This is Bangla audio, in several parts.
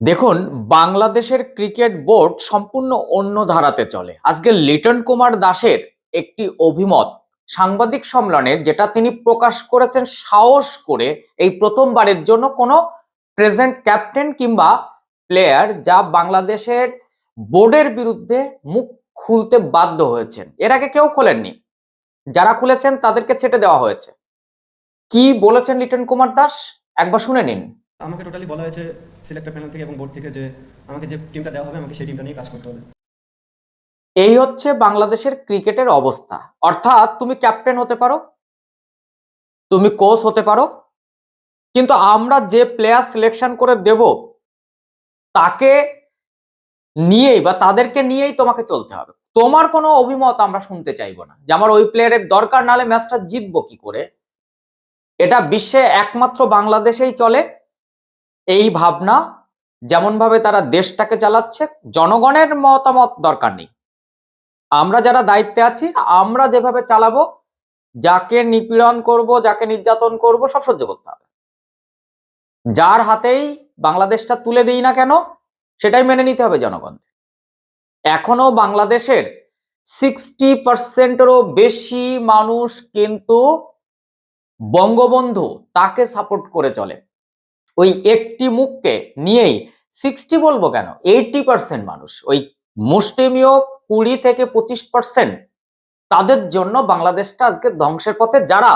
দেখুন, বাংলাদেশের ক্রিকেট বোর্ড সম্পূর্ণ অন্য ধারাতে চলে। আজকে লিটন কুমার দাসের একটি অভিমত, সাংবাদিক সম্মেলনে, যেটা তিনি প্রকাশ করেছেন সাহস করে এই প্রথমবারের জন্য কোনো প্রেজেন্ট ক্যাপ্টেন কিংবা প্লেয়ার যা বাংলাদেশের বোর্ডের বিরুদ্ধে মুখ খুলতে বাধ্য হয়েছেন। এর আগে কেউ খোলেননি। যারা খুলেছেন তাদেরকে ছেটে দেওয়া হয়েছে। কি বলেছেন লিটন কুমার দাস? একবার শুনে নিন। আমাকে টোটালি বলা হয়েছে সিলেক্টর প্যানেল থেকে এবং বোর্ড থেকে যে আমাকে যে টিমটা দেওয়া হবে, আমাকে সেই টিমটা নিয়ে কাজ করতে হবে। এই হচ্ছে বাংলাদেশের ক্রিকেটের অবস্থা। অর্থাৎ তুমি ক্যাপ্টেন হতে পারো, তুমি কোচ হতে পারো, কিন্তু আমরা যে প্লেয়ার সিলেকশন করে দেব, তাকে নিয়েই বা তাদেরকে নিয়েই তোমাকে চলতে হবে। তোমার কোনো অভিমত আমরা শুনতে চাইব না। যে আমার ওই প্লেয়ারের দরকার নালে ম্যাচটা জিতবো কি করে? এটা বিশ্বে একমাত্র বাংলাদেশেই চলে। এই ভাবনা যেমন ভাবে তারা দেশটাকে চালাচ্ছে, জনগণের মতামত দরকার নেই। আমরা যারা দায়িত্বে আছি, আমরা যেভাবে চালাবো, যাকে নিপীড়ন করব, যাকে নির্যাতন করব, সব সহ্য করতে হবে। যার হাতেই বাংলাদেশটা তুলে দিই না কেন, সেটাই মেনে নিতে হবে জনগণ এখনও বাংলাদেশের সিক্সটি পার্সেন্টেরও বেশি মানুষ কিন্তু বঙ্গবন্ধু তাকে সাপোর্ট করে চলে। ওই একটি মুখকে নিয়েই সিক্সটি বলব কেন? এইটি পার্সেন্ট মানুষ, ওই মুষ্টিমীয় কুড়ি থেকে পঁচিশ পার্সেন্ট তাদের জন্য বাংলাদেশটা আজকে ধ্বংসের পথে। যারা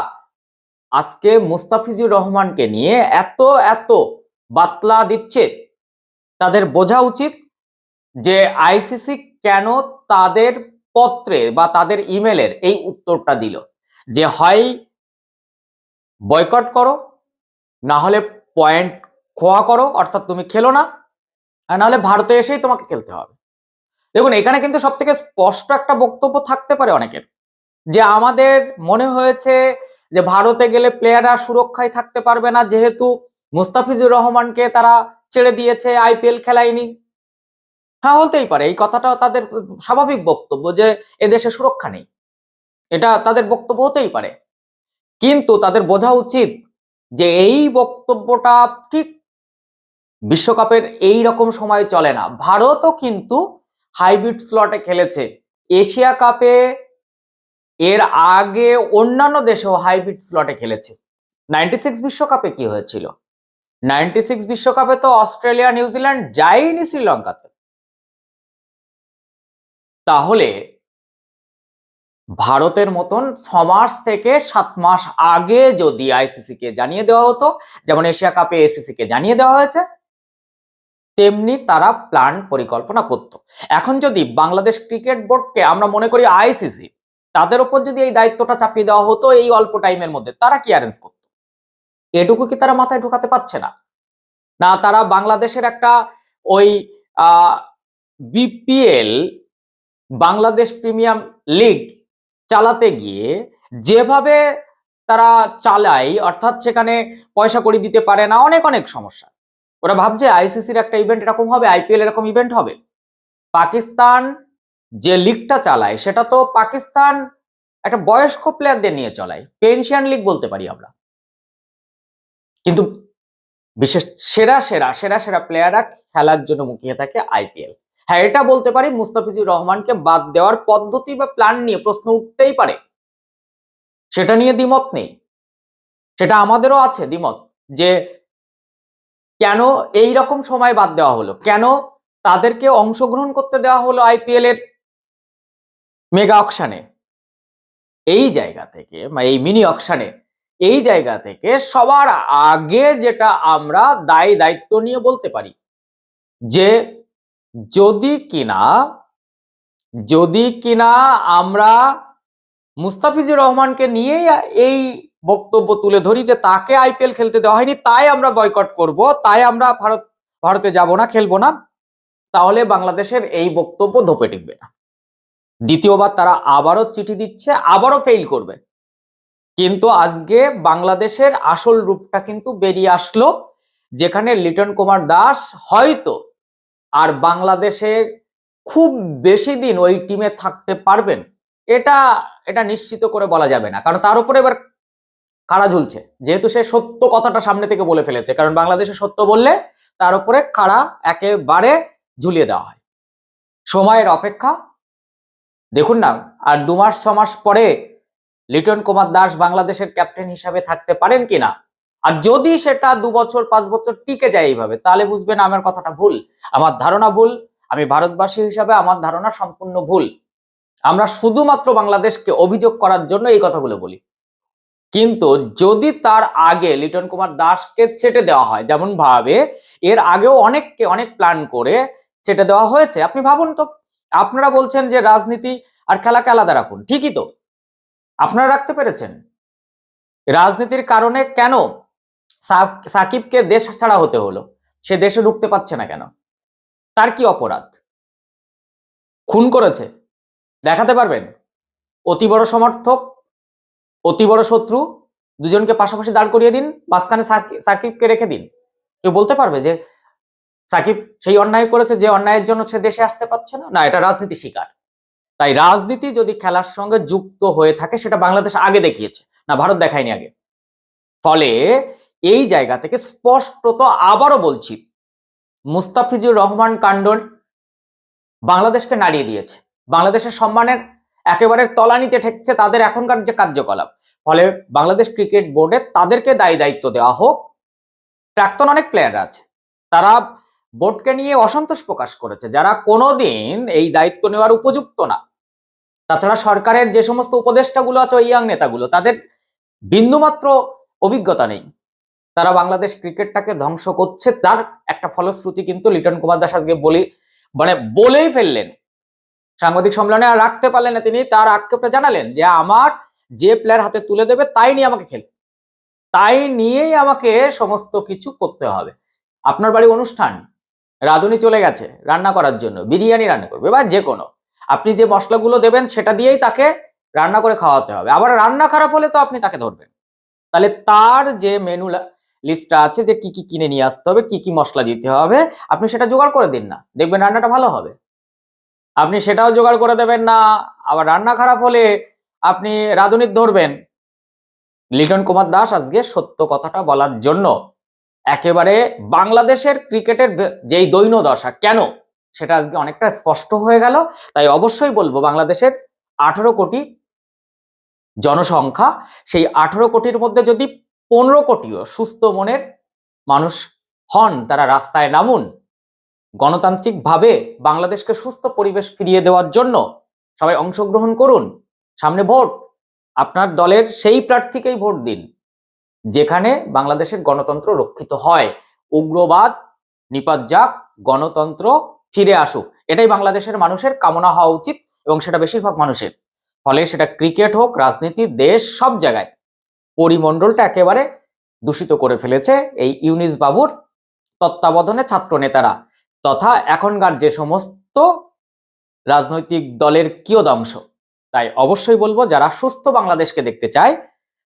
আজকে মুস্তাফিজুর রহমানকে নিয়ে এত এত বাতলা দিচ্ছে, তাদের বোঝা উচিত যে আইসিসি কেন তাদের পত্রে বা তাদের ইমেলের এই উত্তরটা দিল। যে হয় বয়কট করো, না হলে পয়েন্ট খোয়া করো, অর্থাৎ তুমি খেলো না, আর নাহলে ভারতে এসেই তোমাকে খেলতে হবে। দেখুন, এখানে কিন্তু সব থেকে স্পষ্ট একটা বক্তব্য থাকতে পারে অনেকের, যে আমাদের মনে হয়েছে যে ভারতে গেলে প্লেয়াররা সুরক্ষায় থাকতে পারবে না, যেহেতু মুস্তাফিজুর রহমানকে তারা ছেড়ে দিয়েছে আইপিএল খেলায়নি। হ্যাঁ বলতেই পারে, এই কথাটাও তাদের স্বাভাবিক বক্তব্য যে এদেশে সুরক্ষা নেই। এটা তাদের বক্তব্য হতেই পারে। কিন্তু তাদের বোঝা উচিত যে এই বক্তব্যটা ঠিক বিশ্বকাপের এই রকম সময় চলে না। ভারতও কিন্তু হাইব্রিড স্লটে খেলেছে। এশিয়া কাপে এর আগে অন্যান্য দেশেও হাইব্রিড স্লটে খেলেছে। নাইনটি সিক্স বিশ্বকাপে কি হয়েছিল? নাইনটি সিক্স বিশ্বকাপে তো অস্ট্রেলিয়া, নিউজিল্যান্ড যায়নি শ্রীলঙ্কাতে। তাহলে ভারতের মতন ছ মাস থেকে সাত মাস আগে যদি আইসিসি কে জানিয়ে দেওয়া হতো, যেমন এশিয়া কাপে এসিসি কে জানিয়ে দেওয়া হয়েছে, তেমনি তারা প্ল্যান পরিকল্পনা করত। এখন যদি বাংলাদেশ ক্রিকেট বোর্ডকে আমরা মনে করি আইসিসি তাদের উপর যদি এই দায়িত্বটা চাপিয়ে দেওয়া হতো এই অল্প টাইমের মধ্যে, তারা কি অ্যারেঞ্জ করতো? এটুকু কি তারা মাথায় ঢোকাতে পারছে না? না, তারা বাংলাদেশের একটা ওই বিপিএল বাংলাদেশ প্রিমিয়াম লিগ চালাতে গিয়ে যেভাবে তারা চালায়, অর্থাৎ সেখানে পয়সা করে দিতে পারে না, অনেক অনেক সমস্যা। ওরা ভাবছে আইসিসির একটা ইভেন্ট এরকম হবে আইপিএল এরকম ইভেন্ট হবে। পাকিস্তান যে লিগটা চালায়, সেটা তো পাকিস্তান একটা বয়স্ক প্লেয়ারদের নিয়ে চলায়। পেনশিয়ান লিগ বলতে পারি আমরা। কিন্তু বিশেষ সেরা সেরা সেরা সেরা প্লেয়াররা খেলার জন্য মুখিয়ে থাকে আইপিএল হ্যাঁ এটা বলতে পারি মুস্তাফিজুর রহমানকে বাদ দেওয়ার পদ্ধতি বা প্ল্যান নিয়ে প্রশ্ন উঠতেই পারে। সেটা নিয়ে দ্বিমত নেই। সেটা আমাদেরও আছে দ্বিমত যে কেন এই রকম সময় বাদ দেওয়া হলো? কেন তাদেরকে অংশগ্রহণ করতে দেওয়া হলো আইপিএল এর মেগা অকশানে এই জায়গা থেকে এই মিনি অকশানে এই জায়গা থেকে সবার আগে যেটা আমরা দায় দায়িত্ব নিয়ে বলতে পারি যে যদি কিনা যদি কিনা আমরা মুস্তাফিজুর রহমানকে নিয়েই এই বক্তব্য তুলে ধরি যে তাকে আইপিএল খেলতে দেওয়া হয়নি, তাই আমরা বয়কট করব, তাই আমরা ভারত, ভারতে যাব না, খেলব না, তাহলে বাংলাদেশের এই বক্তব্য ধোপে টিকবে না। দ্বিতীয়বার তারা আবারও চিঠি দিচ্ছে, আবারও ফেল করবে। কিন্তু আজকে বাংলাদেশের আসল রূপটা কিন্তু বেরিয়ে আসলো, যেখানে লিটন কুমার দাস হয়তো আর বাংলাদেশে খুব বেশি দিন ওই টিমে থাকতে পারবেন, এটা এটা নিশ্চিত করে বলা যাবে না। কারণ তার উপরে এবার কারা ঝুলছে? যেহেতু সে সত্য কথাটা সামনে থেকে বলে ফেলেছে, কারণ বাংলাদেশে সত্য বললে তার উপরে কারা একেবারে ঝুলিয়ে দেওয়া হয়। সময়ের অপেক্ষা, দেখুন না, আর দু মাস, ছ মাস পরে লিটন কুমার দাস বাংলাদেশের ক্যাপ্টেন হিসাবে থাকতে পারেন কিনা? আর যদি সেটা দু বছর, পাঁচ বছর টিকে যায় এইভাবে, তাহলে বুঝবেন আমার কথাটা ভুল। আমার ধারণা ভুল, আমি ভারতবাসী হিসাবে আমার ধারণা সম্পূর্ণ ভুল। আমরা শুধুমাত্র বাংলাদেশকে অভিযোগ করার জন্য এই কথাগুলো বলি। কিন্তু যদি তার আগে লিটন কুমার দাসকে ছেটে দেওয়া হয়, যেমন ভাবে, এর আগেও অনেককে অনেক প্ল্যান করে ছেটে দেওয়া হয়েছে। আপনি ভাবুন তো, আপনারা বলছেন যে রাজনীতি আর খেলাকে আলাদা রাখুন, ঠিকই তো। আপনারা রাখতে পেরেছেন। রাজনীতির কারণে কেন সাকিবকে দেশ ছাড়া হতে হলো। সে দেশে ঢুকতে পারছে না কেন? তার কি অপরাধ? খুন করেছে। দেখাতে পারবেন? অতি বড় সমর্থক, অতি বড় শত্রু, দুজনকে পাশাপাশি দাঁড় করিয়ে দিন, মাঝখানে সাকিবকে রেখে দিন। কেউ বলতে পারবে যে সাকিব সেই অন্যায় করেছে, যে অন্যায়ের জন্য সে দেশে আসতে পারছে না? না, এটা রাজনীতি শিকার। তাই রাজনীতি যদি খেলার সঙ্গে যুক্ত হয়ে থাকে, সেটা বাংলাদেশ আগে দেখিয়েছে। না, ভারত দেখায়নি আগে। ফলে এই জায়গা থেকে স্পষ্টত আবারও বলছি, মুস্তাফিজুর রহমান কাণ্ডন বাংলাদেশকে নাড়িয়ে দিয়েছে। বাংলাদেশের সম্মানের একেবারে তলানিতে ঠেকছে তাদের এখনকার যে কার্যকলাপ। ফলে বাংলাদেশ ক্রিকেট বোর্ডে তাদেরকে দায়ী দায়িত্ব দেওয়া হোক, প্রাক্তন অনেক প্লেয়ার আছে। তারা বোর্ডকে নিয়ে অসন্তোষ প্রকাশ করেছে, যারা কোনোদিন এই দায়িত্ব নেওয়ার উপযুক্ত না। তাছাড়া সরকারের যে সমস্ত উপদেষ্টাগুলো আছে, ওই ইয়াং নেতাগুলো, তাদের বিন্দুমাত্র অভিজ্ঞতা নেই। তারা বাংলাদেশ ক্রিকেটটাকে ধ্বংস করছে, তার একটা ফলশ্রুতি কিন্তু লিটন কুমার দাস আজকে বলি মানে বলেই ফেললেন। সাংবাদিক সম্মেলনে আর রাখতে পারলেন না তিনি, তার আক্ষেপটা জানালেন যে, আমার যে প্লেয়ার হাতে তুলে দেবে, তাই নিয়ে আমাকে খেল। তাই নিয়েই আমাকে সমস্ত কিছু করতে হবে। আপনার বাড়ি অনুষ্ঠান, রাঁধুনি চলে গেছে, রান্না করার জন্য, বিরিয়ানি রান্না করবে, বা যে কোনো। আপনি যে মশলাগুলো দেবেন, সেটা দিয়েই তাকে রান্না করে খাওয়াতে হবে। আবার রান্না খারাপ হলে তো আপনি তাকে ধরবেন। তাহলে তার যে মেনু লিস্টটা আছে যে কি কি কিনে নিয়ে আসতে হবে, কি কি মশলা দিতে হবে, আপনি সেটা জোগাড় করে দিন না। দেখবেন রান্নাটা ভালো হবে। আপনি সেটাও জোগাড় করে দেবেন না, আবার রান্না খারাপ হলে আপনি রাঁধুনির ধরবেন। লিটন কুমার দাস আজকে সত্য কথাটা বলার জন্য একেবারে বাংলাদেশের ক্রিকেটের যেই দৈন্য দশা, কেন? সেটা আজকে অনেকটা স্পষ্ট হয়ে গেল। তাই অবশ্যই বলব বাংলাদেশের আঠারো কোটি জনসংখ্যা, সেই আঠারো কোটির মধ্যে যদি পনেরো কোটিও সুস্থ মনের মানুষ হন। তারা রাস্তায় নামুন। গণতান্ত্রিকভাবে বাংলাদেশকে সুস্থ পরিবেশ ফিরিয়ে দেওয়ার জন্য সবাই অংশগ্রহণ করুন। সামনে ভোট। আপনার দলের সেই প্রার্থীকেই ভোট দিন। যেখানে বাংলাদেশের গণতন্ত্র রক্ষিত হয়। উগ্রবাদ, নিপাত যাক গণতন্ত্র ফিরে আসুক। এটাই বাংলাদেশের মানুষের কামনা হওয়া উচিত এবং সেটা বেশিরভাগ মানুষের। ফলে সেটা ক্রিকেট হোক, রাজনীতি, দেশ, সব জায়গায়। পরিমণ্ডলটা একেবারে দূষিত করে ফেলেছে এই ইউনিস বাবুর তত্ত্বাবধানে ছাত্র নেতারা, তথা এখনকার যে সমস্ত রাজনৈতিক দলের কিয়দাংশ। তাই অবশ্যই বলব, যারা সুস্থ বাংলাদেশকে দেখতে চায়,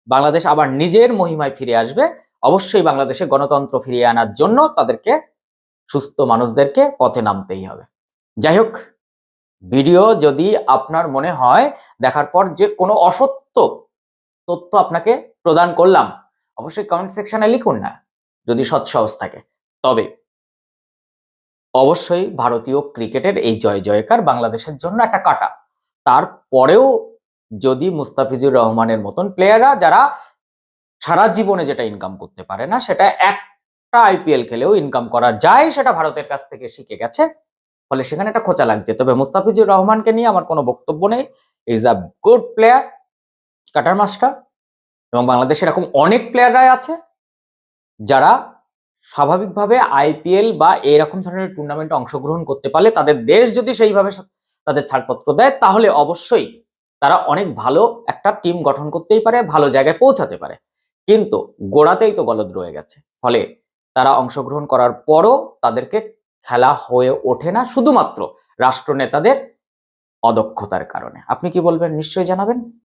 বাংলাদেশ আবার নিজের মহিমায় ফিরে আসবে, অবশ্যই বাংলাদেশে গণতন্ত্র ফিরিয়ে আনার জন্য তাদেরকে, সুস্থ মানুষদেরকে পথে নামতেই হবে। যাই হোক, ভিডিও যদি আপনার মনে হয়, দেখার পর যে কোনো অসত্য তথ্য আপনাকে প্রদান করলাম, অবশ্যই কমেন্ট সেকশনে লিখুন না, যদি সৎসাহস থাকে। তবে অবশ্যই ভারতীয় ক্রিকেটের এই জয় জয়কার বাংলাদেশের জন্য একটা কাটা। তারপরেও যদি মুস্তাফিজুর রহমানের মতন প্লেয়াররা যারা সারা জীবনে যেটা ইনকাম করতে পারে না, সেটা একটা আইপিএল খেলেও ইনকাম করা যায়, সেটা ভারতের কাছ থেকে শিখে গেছে, ফলে সেখানে একটা খোঁচা লাগছে। তবে মুস্তাফিজুর রহমানকে নিয়ে আমার কোনো বক্তব্য নেই। Is a good player cutter master এবং বাংলাদেশে এরকম অনেক প্লেয়াররাই আছে যারা স্বাভাবিকভাবে আইপিএল বা এরকম ধরনের টুর্নামেন্টে অংশগ্রহণ করতে পারলে তাদের দেশ যদি সেইভাবে তাদের ছাড়পত্র দেয়, তাহলে অবশ্যই তারা অনেক ভালো একটা টিম গঠন করতেই পারে, ভালো জায়গায় পৌঁছাতে পারে। কিন্তু গোড়াতেই তো গলদ রয়ে গেছে। ফলে তারা অংশগ্রহণ করার পরও তাদেরকে খেলা হয়ে ওঠে না, শুধুমাত্র রাষ্ট্রনেতাদের অদক্ষতার কারণে। আপনি কি বলবেন? নিশ্চয়ই জানাবেন?